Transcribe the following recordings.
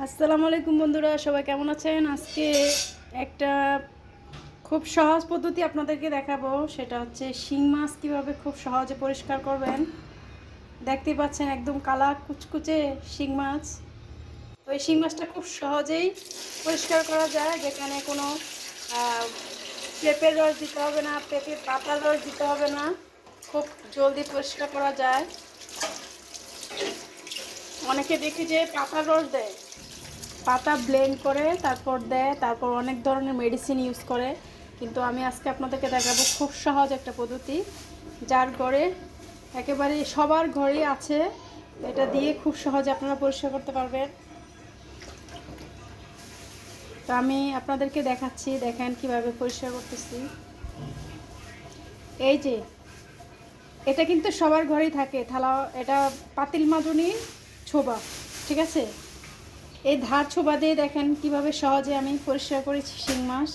আসসালামু আলাইকুম বন্ধুরা, সবাই কেমন আছেন? আজকে একটা খুব সহজ পদ্ধতি আপনাদেরকে দেখাবো, সেটা হচ্ছে শিং মাছ কীভাবে খুব সহজে পরিষ্কার করবেন। দেখতেই পাচ্ছেন একদম কালা কুচকুচে শিং মাছ। এই শিং মাছটা খুব সহজেই পরিষ্কার করা যায়, যেখানে কোনো পেঁপের রস দিতে হবে না, পেঁপের পাতার রস দিতে হবে না, খুব জলদি পরিষ্কার করা যায়। অনেকে দেখি যে পাতার রস দেয় পাতা ব্লেন্ড করে, তারপর দেয়, তারপর অনেক ধরনের মেডিসিন ইউজ করে। কিন্তু আমি আজকে আপনাদেরকে দেখাবো খুব সহজ একটা পদ্ধতি, যার ঘরে একেবারে সবার ঘরেই আছে। এটা দিয়ে খুব সহজে আপনারা পরিষ্কার করতে পারবেন। তো আমি আপনাদেরকে দেখাচ্ছি, দেখেন কীভাবে পরিষ্কার করতেছি। এই যে, এটা কিন্তু সবার ঘরেই থাকে, থালা, এটা পাতিল মাজুনি ছোবা, ঠিক আছে? এই ধার ছোবা দিয়ে দেখেন কীভাবে সহজে আমি পরিষ্কার করেছি শিং মাছ।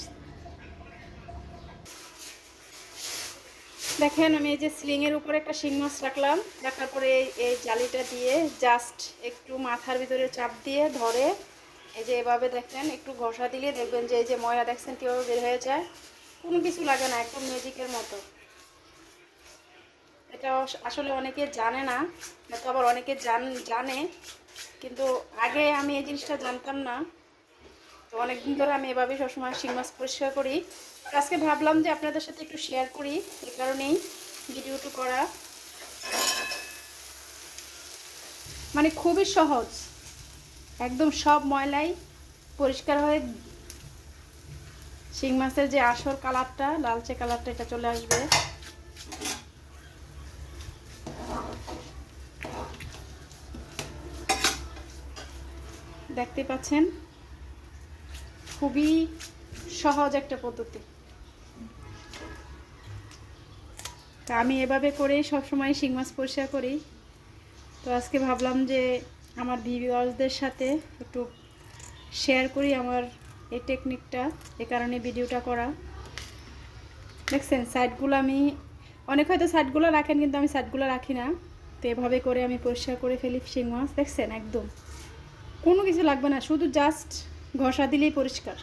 দেখেন আমি এই যে স্লিংয়ের উপরে একটা শিং মাছ রাখলাম, রাখার পরে এই- জালিটা দিয়ে জাস্ট একটু মাথার ভিতরে চাপ দিয়ে ধরে এই যে এভাবে দেখেন, একটু ঘষা দিলে দেখবেন যে এই যে ময়লা দেখছেন কীভাবে বের হয়ে যায় কোনো কিছু লাগে না, একদম ম্যাজিকের মতো। এটা আসলে অনেকে জানে না, হয়তো আবার অনেকে জান, জানে, কিন্তু আগে আমি এই জিনিসটা জানতাম না। তো অনেকদিন ধরে আমি এভাবে সবসময় শিং মাছ পরিষ্কার করি। আজকে ভাবলাম যে আপনাদের সাথে একটু শেয়ার করি এই কারণেই ভিডিওটি করা। মানে খুবই সহজ। একদম সব ময়লাই পরিষ্কার হয়ে শিং মাছের যে আসল কালারটা লালচে কালারটা এটা চলে আসবে। দেখতে পাচ্ছেন, খুবই সহজ একটা পদ্ধতি। তা আমি এভাবে করেই সবসময় শিং মাছ পরিষ্কার করি। তো আজকে ভাবলাম যে আমার ভিউয়ার্সদের সাথে একটু শেয়ার করি আমার এই টেকনিকটা এ কারণে ভিডিওটা করা। দেখছেন সাইডগুলো আমি, অনেক হয়তো সাইডগুলো রাখেন, কিন্তু আমি সাইডগুলো রাখি না। তো এভাবে করে আমি পরিষ্কার করে ফেলি শিং মাছ, দেখছেন, একদম। কোনো কিছু লাগবে না, শুধু জাস্ট ঘষা দিলেই পরিষ্কার।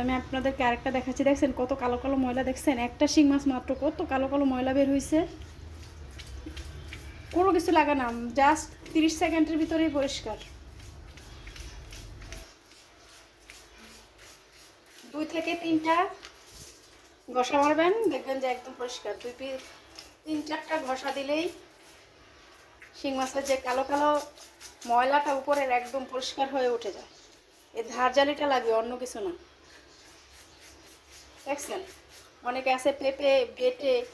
আমি আপনাদেরকে আরেকটা দেখাচ্ছি, দেখছেন কত কালো কালো ময়লা দেখছেন? একটা শিং মাছ মাত্র, কত কালো কালো ময়লা বের হয়েছে কোনো কিছু লাগে না জাস্ট তিরিশ সেকেন্ডের ভিতরেই পরিষ্কার। দুই থেকে তিনটা ঘষা মারবেন, দেখবেন যে একদম পরিষ্কার। দুই তিন চারটা ঘষা দিলেই শিং মাছের যে কালো কালো ময়লাটা উপরের একদম পরিষ্কার হয়ে উঠে যায়। এই ধার জালিটা লাগবে অন্য কিছু না। দেখছেন? অনেকে আছে পেঁপে বেটে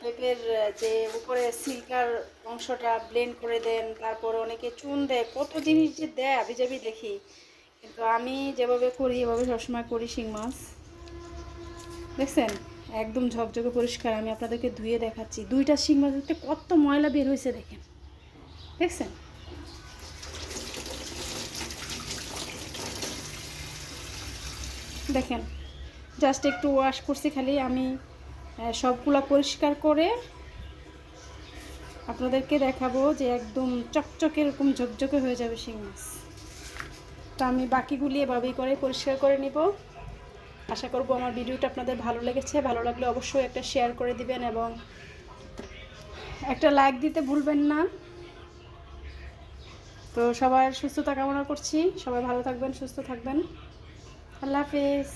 পেঁপের যে উপরে সিল্কার অংশটা ব্লেন্ড করে দেন, তারপরে অনেকে চুন দেয়, কত জিনিস যে দেয় আবি যাবি দেখি। কিন্তু আমি যেভাবে করি, এভাবে সবসময় করি শিং মাছ। দেখছেন? একদম ঝকঝকে পরিষ্কার। আমি আপনাদেরকে ধুয়ে দেখাচ্ছি। দুইটা শিং মাছ কত ময়লা বের হয়েছে দেখেন। দেখছেন দেখেন জাস্ট একটু ওয়াশ করছি খালি আমি সবগুলা পরিষ্কার করে আপনাদেরকে দেখাবো যে একদম চকচকে এরকম ঝকঝকে হয়ে যাবে শিং মাছ। তো আমি বাকিগুলি এভাবেই করে পরিষ্কার করে নিব। আশা করব আমার ভিডিওটা আপনাদের ভালো লেগেছে। ভালো লাগলে অবশ্যই একটা শেয়ার করে দিবেন এবং একটা লাইক দিতে ভুলবেন না। তো সবার সুস্থতা কামনা করছি। সবাই ভালো থাকবেন সুস্থ থাকবেন। আল্লাহ হাফিজ।